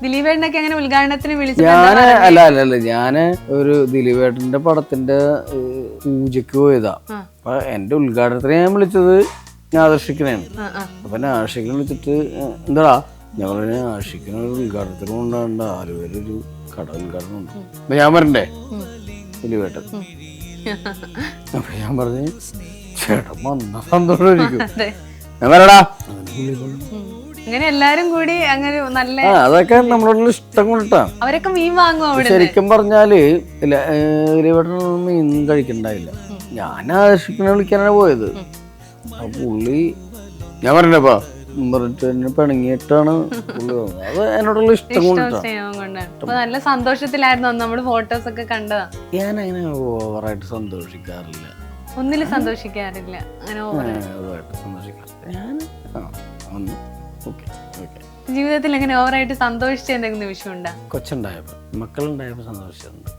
ദിലീപേട്ടനൊക്കെ അങ്ങനെ ഉദ്ഘാടനത്തിന് വിളിച്ചു ഞാൻ അല്ല അല്ല അല്ല. ഞാൻ ഒരു ദിലീപേട്ടന്റെ പടത്തിന്റെ പൂജക്ക് പൂജയ്ക്ക് പോയതാ. അപ്പൊ എന്റെ ഉദ്ഘാടനത്തിന് ഞാൻ വിളിച്ചത് ആ. അപ്പൊ ആഷിക്കിനെ വിളിച്ചിട്ട് എന്താടാ? ഞങ്ങൾ ആഷിക്കിന് ഒരു ഉദ്ഘാടനത്തിന് കൊണ്ടാണ്ട് ആലുവയിലൊരു കട ഉദ്ഘാടനം ഉണ്ട്. അപ്പൊ ഞാൻ വരണ്ടേ ഉം. ദിലീപേട്ടൻ. അപ്പൊ ഞാൻ പറഞ്ഞു ചേട്ടൻ വന്ന സന്തോഷമായിരിക്കും. അതെ. ഞാൻ വരടാ അങ്ങനെ എല്ലാരും കൂടി അങ്ങനെ നല്ല അതൊക്കെ നമ്മളോടുള്ള ഇഷ്ടം കൊണ്ടിട്ടാണ്. അവരൊക്കെ മീൻ വാങ്ങും അവിടെ ശരിക്കും പറഞ്ഞാൽ മീൻ കഴിക്കണ്ടായില്ല. ഞാൻ ആകർഷിക്കണ വിളിക്കാനാണ് പോയത്. പുള്ളി ഞാൻ പറഞ്ഞപ്പാ പറഞ്ഞിട്ട് എന്നെ പിണങ്ങിയിട്ടാണ് പുള്ളി അത് എന്നോടുള്ള ഇഷ്ടം നല്ല സന്തോഷത്തിലായിരുന്നു നമ്മൾ ഫോട്ടോസ് ഒക്കെ കണ്ടതാ. ഞാൻ അങ്ങനെ ഓവറായിട്ട് സന്തോഷിക്കാറില്ല. ഒന്നിലും സന്തോഷിക്കാറില്ല. അങ്ങനെ. ഓവറായിട്ട് സന്തോഷിക്കാറില്ല. ഞാൻ ജീവിതത്തിൽ എങ്ങനെ ഓവറായിട്ട് സന്തോഷിച്ച എന്തെങ്കിലും നിമിഷം ഉണ്ടോ കൊച്ചുണ്ടായപ്പോ മക്കളുണ്ടായപ്പോ സന്തോഷിച്ചിട്ടുണ്ട്